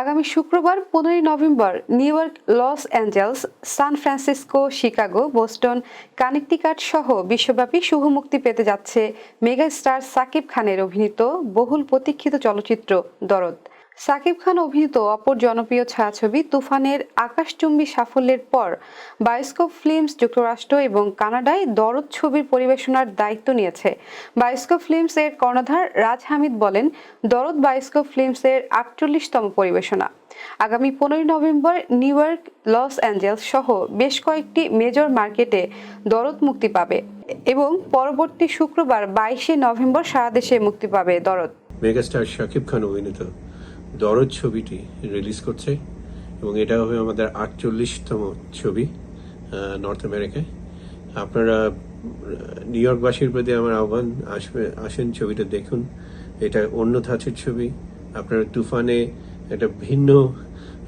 আগামী শুক্রবার, পনেরোই November, New York, Los Angeles, San Francisco, Chicago, Boston, Connecticut সহ বিশ্বব্যাপী শুভ মুক্তি পেতে যাচ্ছে মেগা স্টার সাকিব খানের অভিনীত বহুল প্রতীক্ষিত চলচ্চিত্র দরদ। সাকিব খান অভিনীত অপর জনপ্রিয় ছায়াছবি তুফানের আকাশচুম্বী সাফল্যের পর বায়োস্কোপ ফিল্মস যুক্তরাষ্ট্র এবং কানাডায় দরদ ছবির পরিবেশনার দায়িত্ব নিয়েছে। বায়োস্কোপ ফিল্মস এর কর্ণধার রাজ হামিদ বলেন, দরদ বায়োস্কোপ ফিল্মস এর আটচল্লিশতম পরিবেশনা। আগামী পনেরোই November New York, Los Angeles সহ বেশ কয়েকটি মেজর মার্কেটে দরদ মুক্তি পাবে এবং পরবর্তী শুক্রবার বাইশে নভেম্বর সারা দেশে মুক্তি পাবে দরদ। মেগাস্টার শাকিব খান অভিনীত দরদ ছবিটি রিলিজ করছে এবং এটা হবে আমাদের আটচল্লিশতম ছবি নর্থ আমেরিকায় আপনারা নিউ ইয়র্কবাসীর প্রতি আমার আহ্বান, আসবে, আসেন ছবিটা দেখুন। এটা অন্য ধাঁচের ছবি। আপনারা তুফানে একটা ভিন্ন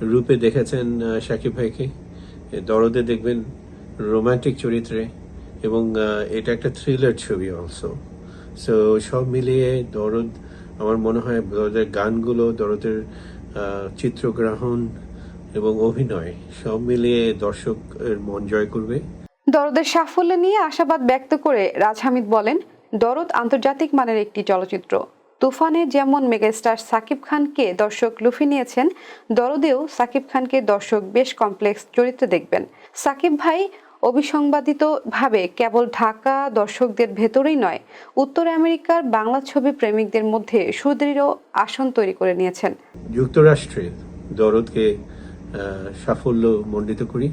রূপে দেখেছেন শাকিব ভাইকে। দরদে দেখবেন রোমান্টিক চরিত্রে এবং এটা একটা থ্রিলার ছবি অলসো সো সব মিলিয়ে দরদ আমার মনে হয় দরদের গানগুলো দরদের চিত্রগ্রহণ এবং অভিনয় সব মিলিয়ে দর্শক মন জয় করবে। দরদের সাফল্য নিয়ে আশাবাদ ব্যক্ত করে রাজ হামিদ বলেন, দরদ আন্তর্জাতিক মানের একটি চলচ্চিত্র। তুফানে যেমন মেগাস্টার সাকিব খানকে দর্শক লুফি নিয়েছেন, দরদেও সাকিব খানকে দর্শক বেশ কমপ্লেক্স চরিত্রে দেখবেন। সাকিব ভাই অবিসংবাদিত ভাবে কেবল ঢাকা দর্শকদের ভেতরেই নয়, উত্তর আমেরিকার বাংলা ছবি প্রেমিকদের মধ্যে সুদৃঢ় আসন তৈরি করে নিয়েছেন। যুক্তরাষ্ট্রে দরদকে সাফল্য মণ্ডিত করি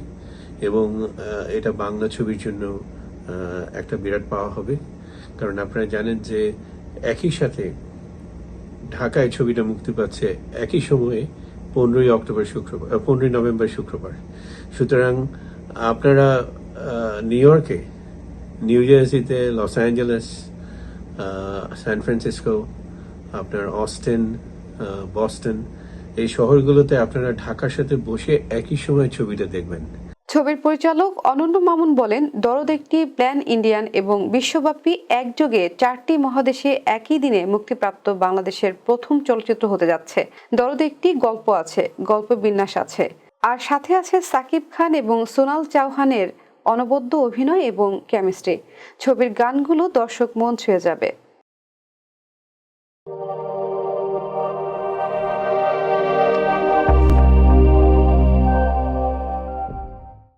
এবং এটা বাংলা ছবির জন্য একটা বিরাট পাওয়া হবে। কারণ আপনারা জানেন যে একই সাথে ঢাকায় ছবিটা মুক্তি পাচ্ছে একই সময়ে পনেরোই অক্টোবর শুক্রবার পনেরোই নভেম্বর শুক্রবার। সুতরাং আপনারা নিউ ইয়র্কে নিউ জার্সিতে লস অ্যাঞ্জেলেস সান ফ্রান্সিসকো আপনার অস্টেন বস্টন এই শহরগুলোতে আপনারা ঢাকার সাথে বসে একই সময় ছবিটা দেখবেন। ছবির পরিচালক অনন্য মামুন বলেন, দরদ একটি প্ল্যান ইন্ডিয়ান এবং বিশ্বব্যাপী একযোগে চারটি মহাদেশে একই দিনে মুক্তিপ্রাপ্ত বাংলাদেশের প্রথম চলচ্চিত্র হতে যাচ্ছে। দরদ একটি গল্প আছে গল্প বিন্যাস আছে। আর সাথে আছে সাকিব খান এবং সোনাল চৌহানের অনবদ্য অভিনয় এবং কেমিস্ট্রি ছবির গানগুলো দর্শক মন ছুঁয়ে যাবে।